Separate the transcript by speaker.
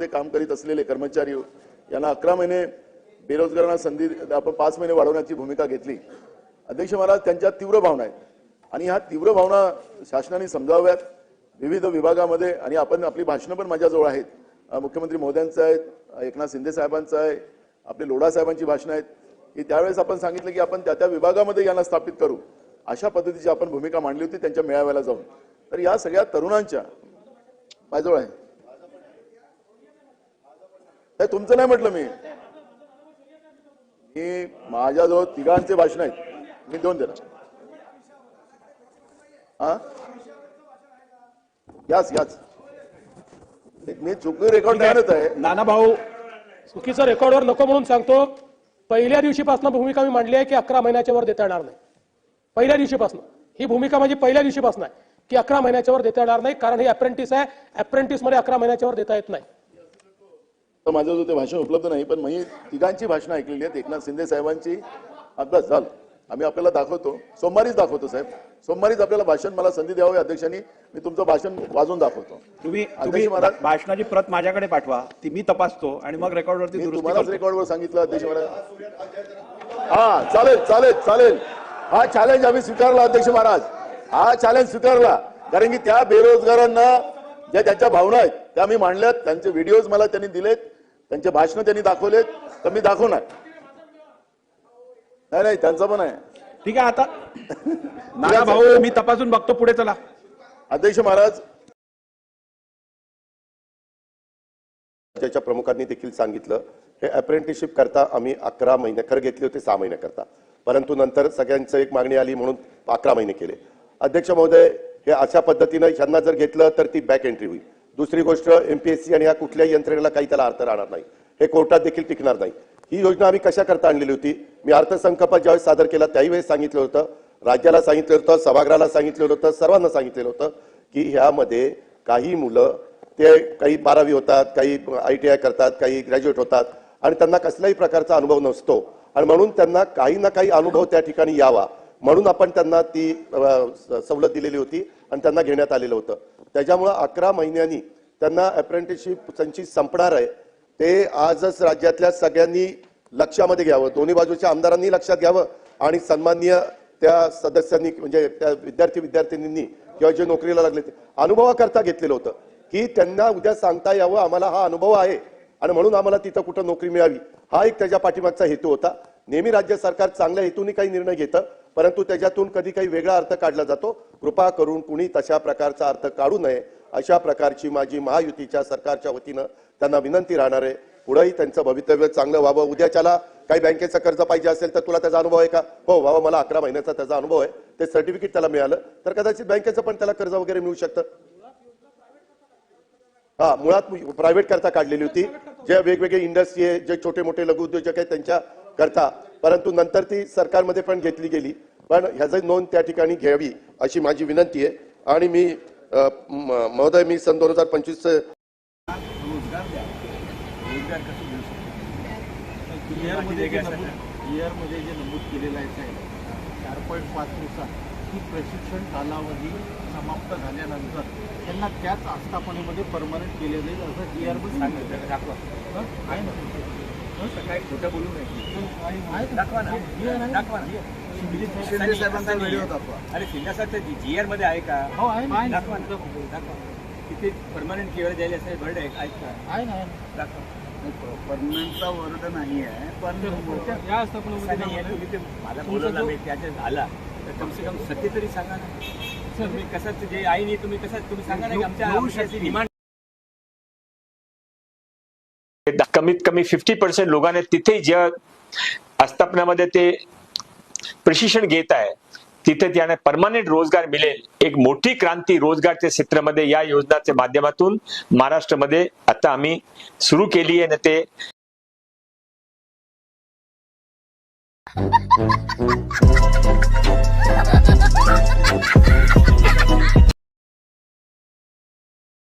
Speaker 1: काम करीत असलेले कर्मचारी यांना अकरा महिने बेरोजगारांना संधी आपण पाच महिने वाढवण्याची भूमिका घेतली. अध्यक्ष महाराज त्यांच्या तीव्र भावना आहेत. आणि ह्या तीव्र भावना शासनाने समजाव्यात. विविध विभागामध्ये आणि आपण आपली भाषणं पण माझ्याजवळ आहेत. मुख्यमंत्री मोदयांचं आहेत एकनाथ शिंदे साहेबांचं आहे आपले लोढा साहेबांची भाषणं आहेत. की त्यावेळेस आपण सांगितलं की आपण त्या त्या विभागामध्ये यांना स्थापित करू. अशा पद्धतीची आपण भूमिका मांडली होती त्यांच्या मेळाव्याला जाऊन. तर या सगळ्या तरुणांच्या माझ्याजवळ आहे. नाही तुमचं नाही म्हटलं मी. मी माझ्याजवळ तिघांचे भाषण आहेत. मी देऊन देणार. हा? याच याच. मी चुकी रेकॉर्ड आहे.
Speaker 2: नाना भाऊ चुकीचं रेकॉर्डवर नको म्हणून सांगतो. पहिल्या दिवशीपासून भूमिका मी मांडली आहे की अकरा महिन्याच्या वर देता येणार नाही. पहिल्या दिवशीपासून. ही भूमिका माझी पहिल्या दिवशीपासून आहे की अकरा महिन्याच्या वर देता येणार नाही कारण हे अप्रेंटिस आहे. अप्रेंटिसमध्ये अकरा महिन्याच्या वर देता येत नाही.
Speaker 1: तर माझं जो ते भाषण उपलब्ध नाही पण मी तिघांची भाषणं ऐकलेली आहेत. एकनाथ शिंदे साहेबांची अभ्यास झालं. आम्ही आपल्याला दाखवतो. सोमवारीच दाखवतो साहेब. सोमवारीच आपल्याला भाषण मला संधी द्यावी अध्यक्षांनी. मी तुमचं भाषण वाजून दाखवतो.
Speaker 3: तुम्ही तुम्ही भाषणाची प्रत माझ्याकडे पाठवा. ती मी तपासतो आणि मग रेकॉर्डवरती
Speaker 1: तुम्हालाच. रेकॉर्डवर सांगितलं अध्यक्ष महाराज. हा चालेल चालेल चालेल. हा चॅलेंज आम्ही स्वीकारला अध्यक्ष महाराज. हा चॅलेंज स्वीकारला. कारण की त्या बेरोजगारांना ज्या त्यांच्या भावना आहेत त्या मी मांडल्यात. त्यांचे व्हिडिओज मला त्यांनी दिलेत. त्यांचे भाषणं त्यांनी दाखवलेत तर मी दाखवणार. नाही नाही त्यांचं पण आहे.
Speaker 3: ठीक आहे आता नाना भाऊ मी तपासून बघतो पुढे चला.
Speaker 1: अध्यक्ष महाराज
Speaker 4: राज्याच्या प्रमुखांनी देखील सांगितलं हे अप्रेंटिसशिप करता आम्ही अकरा महिने खरं घेतले होते सहा महिने करता. परंतु नंतर सगळ्यांचं एक मागणी आली म्हणून अकरा महिने केले. अध्यक्ष महोदय हे अशा पद्धतीनं ह्यांना जर घेतलं तर ती बॅक एंट्री होईल. दुसरी गोष्ट एम पी एस सी आणि या कुठल्याही यंत्रणेला काही त्याला अर्थ राहणार नाही. हे कोर्टात देखील टिकणार नाही. ही योजना आम्ही कशा करता आणलेली होती? मी अर्थसंकल्प ज्यावेळेस सादर केला त्याही वेळेस सांगितलं होतं. राज्याला सांगितलं होतं सभागृहाला सांगितलेलं होतं सर्वांना सांगितलेलं होतं की ह्यामध्ये काही मुलं ते काही बारावी होतात काही आय टी आय करतात काही ग्रॅज्युएट होतात आणि त्यांना कसल्याही प्रकारचा अनुभव नसतो. आणि म्हणून त्यांना काही ना काही अनुभव त्या ठिकाणी यावा. म्हणून आपण त्यांना ती सवलत दिलेली होती आणि त्यांना घेण्यात आलेलं होतं. त्याच्यामुळं अकरा महिन्यांनी त्यांना अप्रेंटिसशिप त्यांची संपणार आहे. ते आजच राज्यातल्या सगळ्यांनी लक्षामध्ये घ्यावं. दोन्ही बाजूच्या आमदारांनी लक्षात घ्यावं आणि सन्माननीय त्या सदस्यांनी म्हणजे त्या विद्यार्थी विद्यार्थिनींनी किंवा जे नोकरीला लागले ते अनुभवाकरता घेतलेलं होतं की त्यांना उद्या सांगता यावं आम्हाला हा अनुभव आहे आणि म्हणून आम्हाला तिथं कुठं नोकरी मिळावी हा एक त्याच्या पाठीमागचा हेतू होता. नेहमी राज्य सरकार चांगल्या हेतूने काही निर्णय घेतं परंतु त्याच्यातून कधी काही वेगळा अर्थ काढला जातो. कृपा करून कुणी तशा प्रकारचा अर्थ काढू नये अशा प्रकारची माझी महायुतीच्या सरकारच्या वतीनं त्यांना विनंती राहणार आहे. पुढंही त्यांचं भवितव्य चांगलं व्हावं. उद्याच्याला काही बँकेचं कर्ज पाहिजे असेल तर तुला त्याचा अनुभव आहे का? हो बाबा मला अकरा महिन्याचा त्याचा अनुभव आहे. ते सर्टिफिकेट त्याला मिळालं तर कदाचित बँकेचं पण त्याला कर्ज वगैरे मिळू शकतं. हा मुळात प्रायव्हेट करता काढलेली होती. जे वेगवेगळे इंडस्ट्री आहे जे छोटे मोठे लघु उद्योजक आहेत त्यांच्या करता परंतु नंतर ती सरकारमध्ये पण घेतली गेली. पण ह्याची नोंद त्या ठिकाणी घ्यावी अशी माझी विनंती आहे. आणि मी महोदय मी सन दोन हजार पंचवीस
Speaker 5: जे नमूद ईयरमध्ये जे नमूद केलेलं आहे साहेब चार पॉईंट पाचनुसार ही प्रशिक्षण कालावधी समाप्त झाल्यानंतर त्यांना त्याच आस्थापनेमध्ये परमनंट केले जाईल असं ईयरमध्ये सांगितलं. दाखवा. हं? आहे ना? हं?
Speaker 6: काय खोटं बोलू नये? दाखवा ना.
Speaker 5: आहे.
Speaker 6: दाखवा ना.
Speaker 5: शिंदे साहेब-
Speaker 6: शिंदे साहेबांचा व्हिडिओ दाखवा अरे शिंदे साहेब जी आरमध्ये आहे का
Speaker 5: हो आहे.
Speaker 6: दाखवा ना दाखवा तिथे परमनंट केवळ द्यायला असेल बर्ड आहे आहेत का
Speaker 5: आहे ना
Speaker 6: दाखवा
Speaker 7: परमनंटचा वर्ड नाही आहे पण
Speaker 6: तुम्ही ते मला बोलवलं मी त्याच्या झाला तर कम से कम सत्य तरी सांगा ना तुम्ही कसं जे आई नाही तुम्ही कसं तुम्ही सांगा ना की आमच्या डिमांड
Speaker 8: कमीत कमी फिफ्टी पर्सेंट लोकांना तिथे ज्या आस्थापनामध्ये ते प्रशिक्षण घेत आहे तिथे त्यांना परमानंट रोजगार मिळेल. एक मोठी क्रांती रोजगारच्या क्षेत्रामध्ये या योजनाच्या माध्यमातून महाराष्ट्रामध्ये आता आम्ही सुरू केली आहे ना ते